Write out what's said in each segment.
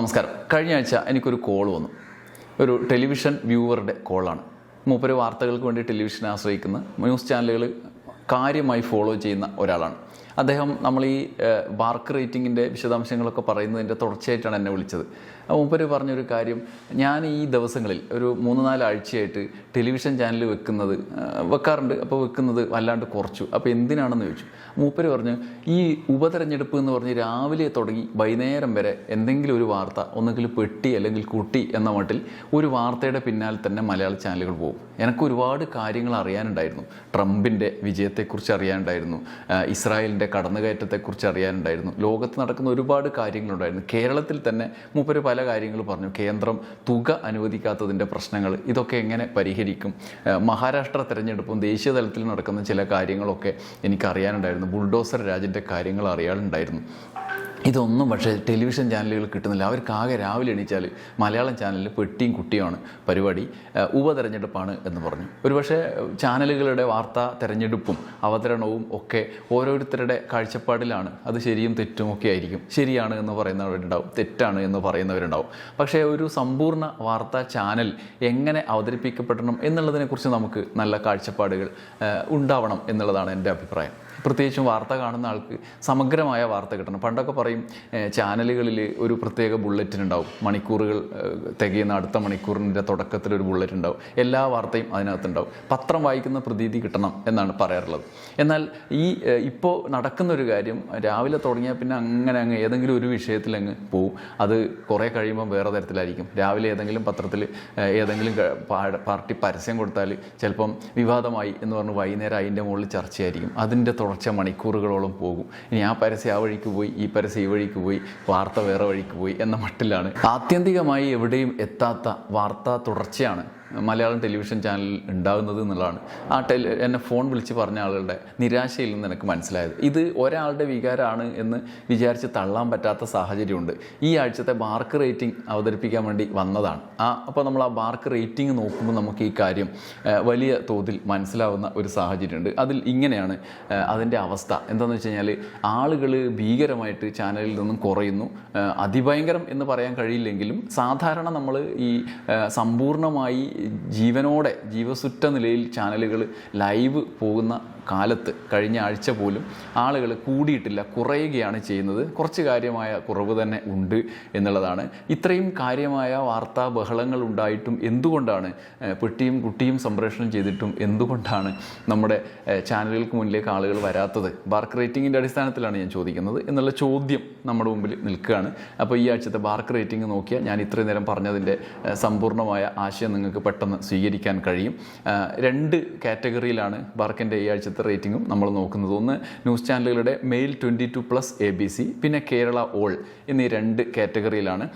നമസ്കാരം. കഴിഞ്ഞ ആഴ്ച എനിക്കൊരു കോൾ വന്നു. ഒരു ടെലിവിഷൻ വ്യൂവറുടെ കോളാണ് മൂപ്പര് വാർത്തകൾക്ക് വേണ്ടി ടെലിവിഷൻ ആശ്രയിക്കുന്ന ന്യൂസ് ചാനലുകൾ കാര്യമായി ഫോളോ ചെയ്യുന്ന ഒരാളാണ്. അദ്ദേഹം നമ്മൾ ഈ വാർക്ക് റേറ്റിങ്ങിന്റെ വിശദാംശങ്ങളൊക്കെ പറയുന്നതിന്റെ തുടർച്ചയായിട്ടാണ് എന്നെ വിളിച്ചത്. മൂപ്പര് പറഞ്ഞൊരു കാര്യം ഞാൻ ഈ ദിവസങ്ങളിൽ ഒരു മൂന്ന് നാല് ആഴ്ചയായിട്ട് ടെലിവിഷൻ ചാനൽ വെക്കുന്നത് വെക്കാറുണ്ട്. അപ്പോൾ വെക്കുന്നത് വല്ലാണ്ട് കുറച്ചു. അപ്പോൾ എന്തിനാണെന്ന് ചോദിച്ചു. മൂപ്പര് പറഞ്ഞു ഈ ഉപതെരഞ്ഞെടുപ്പ് എന്ന് പറഞ്ഞ് രാവിലെ തുടങ്ങി വൈകുന്നേരം വരെ എന്തെങ്കിലും ഒരു വാർത്ത ഒന്നുകിൽ പെട്ടി അല്ലെങ്കിൽ കുട്ടി എന്ന മട്ടിൽ ഒരു വാർത്തയുടെ പിന്നാലെ തന്നെ മലയാള ചാനലുകൾ പോകും. എനിക്ക് ഒരുപാട് കാര്യങ്ങൾ അറിയാനുണ്ടായിരുന്നു. ട്രംപിന്റെ വിജയത്തെക്കുറിച്ച് അറിയാനുണ്ടായിരുന്നു. ഇസ്രായേലിന്റെ കടന്നുകയറ്റത്തെക്കുറിച്ച് അറിയാനുണ്ടായിരുന്നു ലോകത്ത് നടക്കുന്ന ഒരുപാട് കാര്യങ്ങളുണ്ടായിരുന്നു. കേരളത്തിൽ തന്നെ മൂപ്പര് പല കാര്യങ്ങൾ പറഞ്ഞു. കേന്ദ്രം തുക അനുവദിക്കാത്തതിന്റെ പ്രശ്നങ്ങൾ ഇതൊക്കെ എങ്ങനെ പരിഹരിക്കും? മഹാരാഷ്ട്ര തെരഞ്ഞെടുപ്പും ദേശീയ തലത്തിൽ നടക്കുന്ന ചില കാര്യങ്ങളൊക്കെ എനിക്ക് അറിയാനുണ്ടായിരുന്നു ബുൾഡോസർ രാജിന്റെ കാര്യങ്ങൾ അറിയാനുണ്ടായിരുന്നു. ഇതൊന്നും പക്ഷേ ടെലിവിഷൻ ചാനലുകൾ കിട്ടുന്നില്ല. അവർക്ക് ആകെ രാവിലെ എണീച്ചാൽ മലയാളം ചാനലിൽ പെട്ടിയും കുട്ടിയുമാണ് പരിപാടി. ഉപതെരഞ്ഞെടുപ്പാണ് എന്ന് പറഞ്ഞു. ഒരുപക്ഷെ ചാനലുകളുടെ വാർത്താ തെരഞ്ഞെടുപ്പും അവതരണവും ഒക്കെ ഓരോരുത്തരുടെ കാഴ്ചപ്പാടിലാണ്. അത് ശരിയും തെറ്റും ഒക്കെ ആയിരിക്കും. ശരിയാണ് എന്ന് പറയുന്നവരുണ്ടാവും. തെറ്റാണ് എന്ന് പറയുന്നവരുണ്ടാവും. പക്ഷേ ഒരു സമ്പൂർണ വാർത്താ ചാനൽ എങ്ങനെ അവതരിപ്പിക്കപ്പെടണം എന്നുള്ളതിനെക്കുറിച്ച് നമുക്ക് നല്ല കാഴ്ചപ്പാടുകൾ ഉണ്ടാവണം എന്നുള്ളതാണ് എന്റെ അഭിപ്രായം. പ്രത്യേകിച്ചും വാർത്ത കാണുന്ന ആൾക്ക് സമഗ്രമായ വാർത്ത കിട്ടണം. പണ്ടൊക്കെ പറയും ചാനലുകളിൽ ഒരു പ്രത്യേക ബുള്ളറ്റിൻ ഉണ്ടാവും. മണിക്കൂറുകൾ തികയുന്ന അടുത്ത മണിക്കൂറിന്റെ തുടക്കത്തിൽ ഒരു ബുള്ളറ്റ് ഉണ്ടാവും. എല്ലാ വാർത്തയും അതിനകത്തുണ്ടാവും. പത്രം വായിക്കുന്ന പ്രതീതി കിട്ടണം എന്നാണ് പറയാറുള്ളത്. എന്നാൽ ഈ ഇപ്പോൾ നടക്കുന്ന ഒരു കാര്യം രാവിലെ തുടങ്ങിയാൽ പിന്നെ അങ്ങനെ അങ്ങ് ഏതെങ്കിലും ഒരു വിഷയത്തിൽ അങ്ങ് പോവും. അത് കുറേ കഴിയുമ്പോൾ വേറെ തരത്തിലായിരിക്കും. രാവിലെ ഏതെങ്കിലും പത്രത്തിൽ ഏതെങ്കിലും പാർട്ടി പരസ്യം കൊടുത്താൽ ചിലപ്പം വിവാദമായി എന്ന് പറഞ്ഞ് വൈകുന്നേരം അതിന്റെ മുകളിൽ ചർച്ചയായിരിക്കും. അതിന്റെ തുടർച്ച മണിക്കൂറുകളോളം പോകും. ഇനി ആ പരസ്യം ആ വഴിക്ക് പോയി ഈ പരസ്യം ഈ വഴിക്ക് പോയി വാർത്ത വേറെ വഴിക്ക് പോയി എന്ന മട്ടിലാണ്. ആത്യന്തികമായി എവിടെയും എത്താത്ത വാർത്താ തുടർച്ചയാണ്. മലയാളം ടെലിവിഷൻ ചാനൽ ഉണ്ടാകുന്നത് എന്നുള്ളതാണ്. ആ ടെലി എന്നെ ഫോൺ വിളിച്ച് പറഞ്ഞ ആളുകളുടെ നിരാശയിൽ നിന്ന് എനിക്ക് മനസ്സിലായത്. ഇത് ഒരാളുടെ വികാരമാണ് എന്ന് വിചാരിച്ച് തള്ളാൻ പറ്റാത്ത സാഹചര്യമുണ്ട്. ഈ ആഴ്ചത്തെ ബാർക്ക് റേറ്റിംഗ് അവതരിപ്പിക്കാൻ വേണ്ടി വന്നതാണ്. ആ അപ്പോൾ നമ്മൾ ആ ബാർക്ക് റേറ്റിംഗ് നോക്കുമ്പോൾ നമുക്ക് ഈ കാര്യം വലിയ തോതിൽ മനസ്സിലാവുന്ന ഒരു സാഹചര്യമുണ്ട്. അതിൽ ഇങ്ങനെയാണ് അതിന്റെ അവസ്ഥ. എന്താണെന്ന് വെച്ച് കഴിഞ്ഞാൽ ആളുകൾ ഭീകരമായിട്ട് ചാനലിൽ നിന്നും കുറയുന്നു. അതിഭയങ്കരം എന്ന് പറയാൻ കഴിയില്ലെങ്കിലും സാധാരണ നമ്മൾ ഈ സമ്പൂർണമായി ജീവനോടെ ജീവസുറ്റ നിലയിൽ ചാനലുകൾ ലൈവ് പോകുന്ന കാലത്ത് കഴിഞ്ഞ ആഴ്ച പോലും ആളുകൾ കൂടിയിട്ടില്ല കുറയുകയാണ് ചെയ്യുന്നത്. കുറച്ച് കാര്യമായ കുറവ് തന്നെ ഉണ്ട് എന്നുള്ളതാണ്. ഇത്രയും കാര്യമായ വാർത്താ ബഹളങ്ങൾ ഉണ്ടായിട്ടും എന്തുകൊണ്ടാണ് പെട്ടിയും കുട്ടിയും സംപ്രേഷണം ചെയ്തിട്ടും എന്തുകൊണ്ടാണ് നമ്മുടെ ചാനലുകൾക്ക് മുന്നിലേക്ക് ആളുകൾ വരാത്തത്? ബാർക്ക് റേറ്റിംഗിന്റെ അടിസ്ഥാനത്തിലാണ് ഞാൻ ചോദിക്കുന്നത് എന്നുള്ള ചോദ്യം നമ്മുടെ മുമ്പിൽ നിൽക്കുകയാണ്. അപ്പോൾ ഈ ആഴ്ചത്തെ ബാർക്ക് റേറ്റിംഗ് നോക്കിയാൽ ഞാൻ ഇത്രയും നേരം പറഞ്ഞതിന്റെ സമ്പൂർണമായ ആശയം നിങ്ങൾക്ക് പെട്ടെന്ന് സ്വീകരിക്കാൻ കഴിയും. രണ്ട് കാറ്റഗറിയിലാണ് ബാർക്കിന്റെ ഈ ആഴ്ചത്തെ റേറ്റിംഗും നമ്മൾ നോക്കുന്നത്. ഒന്ന് ന്യൂസ് ചാനലുകളുടെ male twenty two plus A B C പിന്നെ കേരള ഓൾ എന്നീ രണ്ട് കാറ്റഗറിയിലാണ്.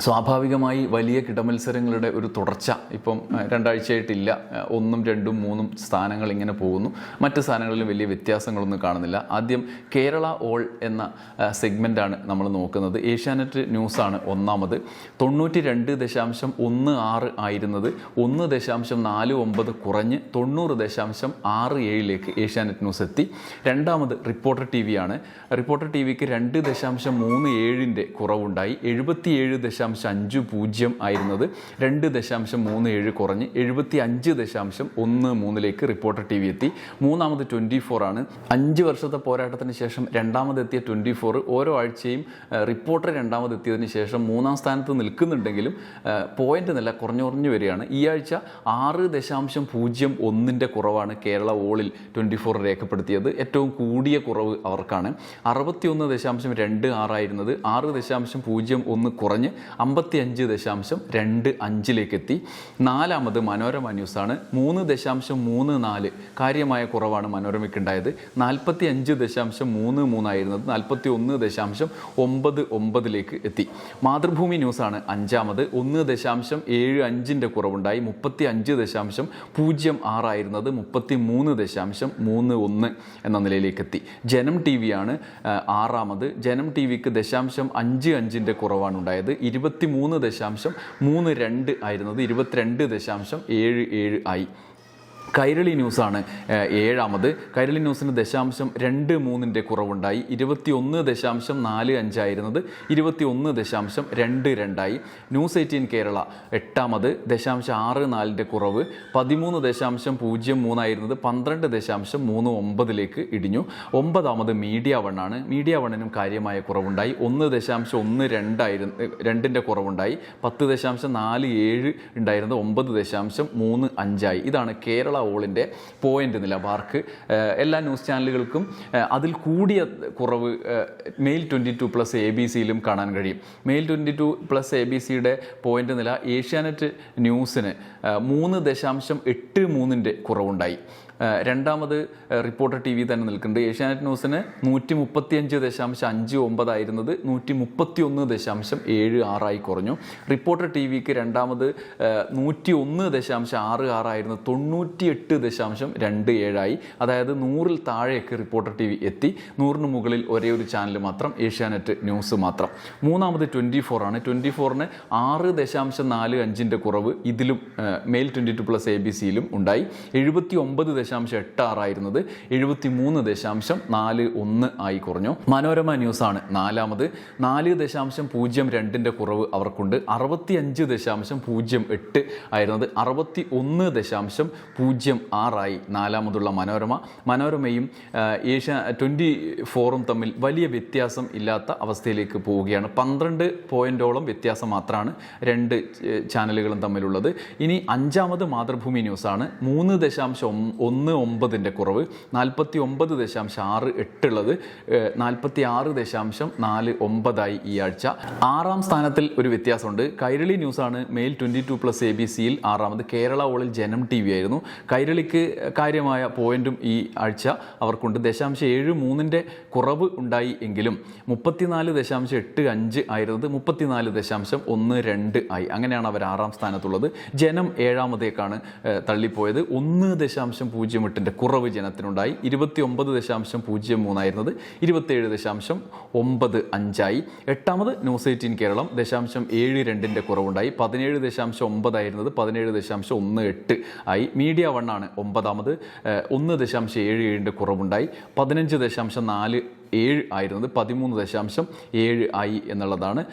സ്വാഭാവികമായി വലിയ കിടമത്സരങ്ങളുടെ ഒരു തുടർച്ച ഇപ്പം രണ്ടാഴ്ചയായിട്ടില്ല. ഒന്നും രണ്ടും മൂന്നും സ്ഥാനങ്ങൾ ഇങ്ങനെ പോകുന്നു. മറ്റ് സ്ഥാനങ്ങളിലും വലിയ വ്യത്യാസങ്ങളൊന്നും കാണുന്നില്ല. ആദ്യം കേരള ഓൾ എന്ന സെഗ്മെന്റാണ് നമ്മൾ നോക്കുന്നത്. ഏഷ്യാനെറ്റ് ന്യൂസാണ് ഒന്നാമത്. തൊണ്ണൂറ്റി രണ്ട് ദശാംശം ഒന്ന് ആറ് ആയിരുന്നത്. ഒന്ന് ദശാംശം നാല് ഒമ്പത് കുറഞ്ഞ് തൊണ്ണൂറ് ദശാംശം ആറ് ഏഴിലേക്ക് ഏഷ്യാനെറ്റ് ന്യൂസ് എത്തി. രണ്ടാമത് റിപ്പോർട്ടർ ടി ആണ്. റിപ്പോർട്ടർ ടി വിക്ക് രണ്ട് ദശാംശം മൂന്ന് ഏഴിന്റെ കുറവുണ്ടായി. എഴുപത്തിയേഴ് ദശാംശം അഞ്ച് പൂജ്യം ആയിരുന്നത്. രണ്ട് ദശാംശം മൂന്ന് ഏഴ് കുറഞ്ഞ് എഴുപത്തി അഞ്ച് ദശാംശം ഒന്ന് മൂന്നിലേക്ക് റിപ്പോർട്ടർ ടി വി എത്തി. മൂന്നാമത് ട്വന്റി ഫോർ ആണ്. അഞ്ച് വർഷത്തെ പോരാട്ടത്തിന് ശേഷം രണ്ടാമതെത്തിയ ട്വന്റി ഫോർ ഓരോ ആഴ്ചയും റിപ്പോർട്ടർ രണ്ടാമതെത്തിയതിന് ശേഷം മൂന്നാം സ്ഥാനത്ത് നിൽക്കുന്നുണ്ടെങ്കിലും പോയിന്റ് നില കുറഞ്ഞു കുറഞ്ഞു വരികയാണ്. ഈ ആഴ്ച ആറ് ദശാംശം പൂജ്യം ഒന്നിന്റെ കുറവാണ് കേരള ഓളിൽ ട്വന്റി ഫോർ രേഖപ്പെടുത്തിയത്. ഏറ്റവും കൂടിയ കുറവ് അവർക്കാണ്. അറുപത്തിയൊന്ന് ദശാംശം രണ്ട് ആറായിരുന്നത്. ആറ് ദശാംശം പൂജ്യം ഒന്ന് കുറഞ്ഞ് അമ്പത്തി അഞ്ച് ദശാംശം രണ്ട് അഞ്ചിലേക്ക് എത്തി നാലാമത് മനോരമ ന്യൂസാണ്. മൂന്ന് ദശാംശം മൂന്ന് നാല് കാര്യമായ കുറവാണ് മനോരമയ്ക്ക് ഉണ്ടായത്. നാൽപ്പത്തി അഞ്ച് ദശാംശം മൂന്ന് മൂന്നായിരുന്നത്. നാൽപ്പത്തി ഒന്ന് ദശാംശം ഒമ്പത് ഒമ്പതിലേക്ക് എത്തി. മാതൃഭൂമി ന്യൂസാണ് അഞ്ചാമത്. ഒന്ന് ദശാംശം ഏഴ് അഞ്ചിന്റെ കുറവുണ്ടായി. മുപ്പത്തി അഞ്ച് ദശാംശം പൂജ്യം ആറായിരുന്നത്. മുപ്പത്തി മൂന്ന് ദശാംശം മൂന്ന് ഒന്ന് എന്ന നിലയിലേക്ക് എത്തി ജനം ടി വിയാണ് ആറാമത്. ജനം ടി വിക്ക് ദശാംശം അഞ്ച് അഞ്ചിന്റെ കുറവാണ് ഉണ്ടായത്. ഇരുപത്തി മൂന്ന് ദശാംശം മൂന്ന് രണ്ട് ആയിരുന്നത് ഇരുപത്തിരണ്ട് ദശാംശം ഏഴ് ഏഴ് ആയി. കൈരളി ന്യൂസാണ് ഏഴാമത്. കൈരളി ന്യൂസിന് ദശാംശം രണ്ട് മൂന്നിന്റെ കുറവുണ്ടായി. ഇരുപത്തി ഒന്ന് ദശാംശം നാല് അഞ്ചായിരുന്നത്. ഇരുപത്തി ഒന്ന് ദശാംശം രണ്ട് രണ്ടായി. ന്യൂസ് എയ്റ്റീൻ കേരള എട്ടാമത് ദശാംശം ആറ് നാലിന്റെ കുറവ്. പതിമൂന്ന് ദശാംശം പൂജ്യം മൂന്നായിരുന്നത്. പന്ത്രണ്ട് ദശാംശം മൂന്ന് ഒമ്പതിലേക്ക് ഇടിഞ്ഞു. ഒമ്പതാമത് മീഡിയ വണ്ണാണ്. മീഡിയ വണ്ണിനും കാര്യമായ കുറവുണ്ടായി. ഒന്ന് ദശാംശം ഒന്ന് രണ്ടായിരുന്നു രണ്ടിന്റെ കുറവുണ്ടായി. പത്ത് ദശാംശം നാല് ഏഴ് ഉണ്ടായിരുന്നത്. ഒമ്പത് ദശാംശം മൂന്ന് അഞ്ചായി. ഇതാണ് കേരള ഓളിന്റെ പോയിന്റ് നില മാർക്ക് എല്ലാ ന്യൂസ് ചാനലുകൾക്കും അതിൽ കൂടിയ കുറവ് male twenty two plus A B സിയിലും കാണാൻ കഴിയും. Male twenty two plus A B സിയുടെ പോയിന്റ് നില ഏഷ്യാനെറ്റ് ന്യൂസിന് മൂന്ന് ദശാംശം എട്ട് മൂന്നിന്റെ കുറവുണ്ടായി. രണ്ടാമത് റിപ്പോർട്ടർ ടി വി തന്നെ നിൽക്കുന്നുണ്ട്. ഏഷ്യാനെറ്റ് ന്യൂസിന് നൂറ്റി മുപ്പത്തിയഞ്ച് ദശാംശം അഞ്ച് ഒമ്പതായിരുന്നത് നൂറ്റി മുപ്പത്തി ഒന്ന് ദശാംശം ഏഴ് ആറായി കുറഞ്ഞു. റിപ്പോർട്ടർ ടി വിക്ക് രണ്ടാമത് നൂറ്റി ഒന്ന് ദശാംശം ആറ് ആറായിരുന്നു തൊണ്ണൂറ്റി എട്ട് ദശാംശം രണ്ട് ഏഴായി. അതായത് നൂറിൽ താഴെയൊക്കെ റിപ്പോർട്ടർ ടി വി എത്തി. നൂറിന് മുകളിൽ ഒരേ ഒരു ചാനൽ മാത്രം ഏഷ്യാനെറ്റ് ന്യൂസ് മാത്രം. മൂന്നാമത് ട്വന്റി ഫോർ ആണ്. ട്വന്റി ഫോറിന് ആറ് ദശാംശം നാല് അഞ്ചിന്റെ കുറവ് ഇതിലും male twenty two plus A B സിയിലും ഉണ്ടായി. എഴുപത്തി ഒമ്പത് ദശാംശം എട്ട് ആറായിരുന്നത് എഴുപത്തി മൂന്ന് ദശാംശം നാല് ഒന്ന് ആയി കുറഞ്ഞു. മനോരമ ന്യൂസ് ആണ് നാലാമത്. നാല് ദശാംശം പൂജ്യം രണ്ടിന്റെ കുറവ് അവർക്കുണ്ട്. അറുപത്തി അഞ്ച് ദശാംശം പൂജ്യം എട്ട് ആയിരുന്നത്. അറുപത്തി ഒന്ന് ദശാംശം പൂജ്യം ആറായി നാലാമതുള്ള മനോരമ. മനോരമയും ഏഷ്യ ട്വന്റി ഫോറും തമ്മിൽ വലിയ വ്യത്യാസം ഇല്ലാത്ത അവസ്ഥയിലേക്ക് പോവുകയാണ്. പന്ത്രണ്ട് പോയിന്റോളം വ്യത്യാസം മാത്രമാണ് രണ്ട് ചാനലുകളും തമ്മിലുള്ളത്. ഇനി അഞ്ചാമത് മാതൃഭൂമി ന്യൂസാണ്. മൂന്ന് ദശാംശം ഒന്ന് ഒന്ന് ഒമ്പതിന്റെ കുറവ് നാൽപ്പത്തി ഒമ്പത് ദശാംശം ആറ് എട്ടുള്ളത് നാൽപ്പത്തി ആറ് ദശാംശം നാല് ഒമ്പതായി ഈ ആഴ്ച. ആറാം സ്ഥാനത്തിൽ ഒരു വ്യത്യാസമുണ്ട്. കൈരളി ന്യൂസാണ് male twenty two plus A B സിയിൽ ആറാമത്. കേരള ഓളിൽ ജനം ടി വി ആയിരുന്നു. കൈരളിക്ക് കാര്യമായ പോയിന്റും ഈ ആഴ്ച അവർക്കുണ്ട്. ദശാംശം ഏഴ് മൂന്നിന്റെ കുറവ് ഉണ്ടായി എങ്കിലും മുപ്പത്തിനാല് ദശാംശം എട്ട് അഞ്ച് ആയിരുന്നത് മുപ്പത്തിനാല് ദശാംശം ഒന്ന് രണ്ട് ആയി. അങ്ങനെയാണ് അവർ ആറാം സ്ഥാനത്തുള്ളത്. ജനം ഏഴാമതേക്കാണ് തള്ളിപ്പോയത്. ഒന്ന് ദശാംശം പൂജ്യം എട്ടിന്റെ കുറവ് ജനത്തിനുണ്ടായി. ഇരുപത്തി ഒമ്പത് ദശാംശം പൂജ്യം മൂന്നായിരുന്നത്. ഇരുപത്തേഴ് ദശാംശം ഒമ്പത് അഞ്ചായി. എട്ടാമത് ന്യൂസ് എയ്റ്റീൻ കേരളം ദശാംശം ഏഴ് രണ്ടിന്റെ കുറവുണ്ടായി. പതിനേഴ് ദശാംശം ഒമ്പതായിരുന്നത് പതിനേഴ് ദശാംശം ഒന്ന് എട്ട് ആയി. മീഡിയ വണ്ണാണ് ഒമ്പതാമത്. ഒന്ന് ദശാംശം ഏഴ് ഏഴിന്റെ കുറവുണ്ടായി. പതിനഞ്ച് ദശാംശം നാല് ഏഴ് ആയിരുന്നത് പതിമൂന്ന് ദശാംശം ഏഴ് ആയി എന്നുള്ളതാണ്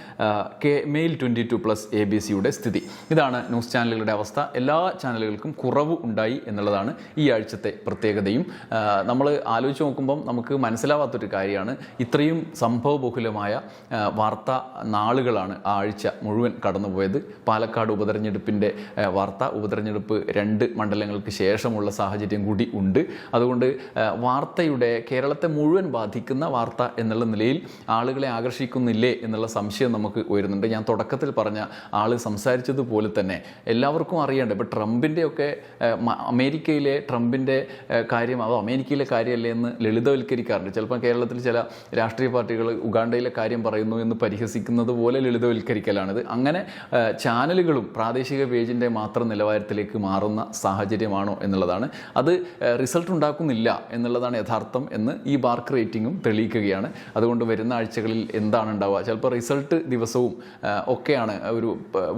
K male twenty two plus A B സിയുടെ സ്ഥിതി. ഇതാണ് ന്യൂസ് ചാനലുകളുടെ അവസ്ഥ. എല്ലാ ചാനലുകൾക്കും കുറവ് ഉണ്ടായി എന്നുള്ളതാണ് ഈ ആഴ്ചത്തെ പ്രത്യേകതയും. നമ്മൾ ആലോചിച്ച് നോക്കുമ്പം നമുക്ക് മനസ്സിലാവാത്തൊരു കാര്യമാണ്. ഇത്രയും സംഭവബഹുലമായ വാർത്താ നാളുകളാണ് ആ ആഴ്ച മുഴുവൻ കടന്നുപോയത്. പാലക്കാട് ഉപതെരഞ്ഞെടുപ്പിന്റെ വാർത്ത ഉപതെരഞ്ഞെടുപ്പ് രണ്ട് മണ്ഡലങ്ങൾക്ക് ശേഷമുള്ള സാഹചര്യം കൂടി ഉണ്ട്. അതുകൊണ്ട് വാർത്തയുടെ കേരളത്തെ മുഴുവൻ ബാധിക്കുന്ന വാർത്ത എന്നുള്ള നിലയിൽ ആളുകളെ ആകർഷിക്കുന്നില്ലേ എന്നുള്ള സംശയം നമുക്ക് വരുന്നുണ്ട് ഞാൻ തുടക്കത്തിൽ പറഞ്ഞ ആൾ സംസാരിച്ചതുപോലെ തന്നെ എല്ലാവർക്കും അറിയേണ്ട ഇപ്പോൾ ട്രംപിന്റെയൊക്കെ അമേരിക്കയിലെ ട്രംപിന്റെ കാര്യം അതോ അമേരിക്കയിലെ കാര്യമല്ലേ എന്ന് ലളിതവൽക്കരിക്കാറുണ്ട്. ചിലപ്പോൾ കേരളത്തിൽ ചില രാഷ്ട്രീയ പാർട്ടികൾ ഉഗാണ്ടയിലെ കാര്യം പറയുന്നു എന്ന് പരിഹസിക്കുന്നത് പോലെ ലളിതവൽക്കരിക്കലാണിത്. അങ്ങനെ ചാനലുകളും പ്രാദേശിക പേജിന്റെ മാത്രം നിലവാരത്തിലേക്ക് മാറുന്ന സാഹചര്യമാണോ എന്നുള്ളതാണ്. അത് റിസൾട്ട് ഉണ്ടാക്കുന്നില്ല എന്നുള്ളതാണ് യഥാർത്ഥം എന്ന് ഈ ബാർക്ക് റേറ്റിംഗും തെളിയിക്കുകയാണ്. അതുകൊണ്ട് വരുന്ന ആഴ്ചകളിൽ എന്താണ് ഉണ്ടാവുക ചിലപ്പോൾ റിസൾട്ട് ദിവസവും ഒക്കെയാണ് ഒരു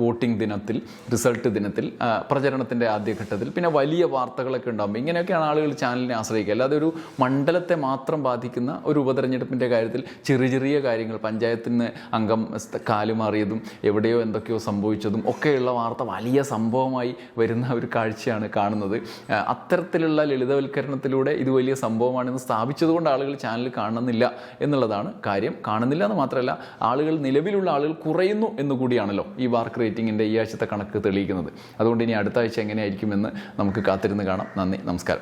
വോട്ടിംഗ് ദിനത്തിൽ റിസൾട്ട് ദിനത്തിൽ പ്രചരണത്തിന്റെ ആദ്യഘട്ടത്തിൽ. പിന്നെ വലിയ വാർത്തകളൊക്കെ ഉണ്ടാകുമ്പോൾ ഇങ്ങനെയൊക്കെയാണ് ആളുകൾ ചാനലിനെ ആശ്രയിക്കുക. അല്ലാതെ ഒരു മണ്ഡലത്തെ മാത്രം ബാധിക്കുന്ന ഒരു ഉപതെരഞ്ഞെടുപ്പിന്റെ കാര്യത്തിൽ ചെറിയ ചെറിയ കാര്യങ്ങൾ പഞ്ചായത്തിന് അംഗം കാലുമാറിയതും എവിടെയോ എന്തൊക്കെയോ സംഭവിച്ചതും ഒക്കെയുള്ള വാർത്ത വലിയ സംഭവമായി വരുന്ന ഒരു കാഴ്ചയാണ് കാണുന്നത്. അത്തരത്തിലുള്ള ലളിതവൽക്കരണത്തിലൂടെ ഇത് വലിയ സംഭവമാണെന്ന് സ്ഥാപിച്ചതുകൊണ്ട് ആളുകൾ ചാനൽ കാണുന്നില്ല എന്നുള്ളതാണ് കാര്യം. കാണുന്നില്ല എന്ന് മാത്രമല്ല ആളുകൾ നിലവിലുള്ള ആളുകൾ കുറയുന്നു എന്നുകൂടിയാണല്ലോ ഈ വാർക്ക് റേറ്റിംഗിന്റെ ഈ ആഴ്ചത്തെ കണക്ക് തെളിയിക്കുന്നത്. അതുകൊണ്ട് ഇനി അടുത്ത ആഴ്ച എങ്ങനെയായിരിക്കുമെന്ന് നമുക്ക് കാത്തിരുന്ന് കാണാം. നന്ദി നമസ്കാരം.